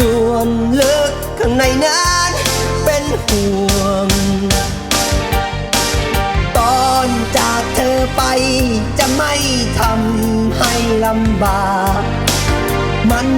ส่วนลึกข้างในนั้นเป็นห่วง ตอนจากเธอไปจะไม่ทำให้ลำบาก มัน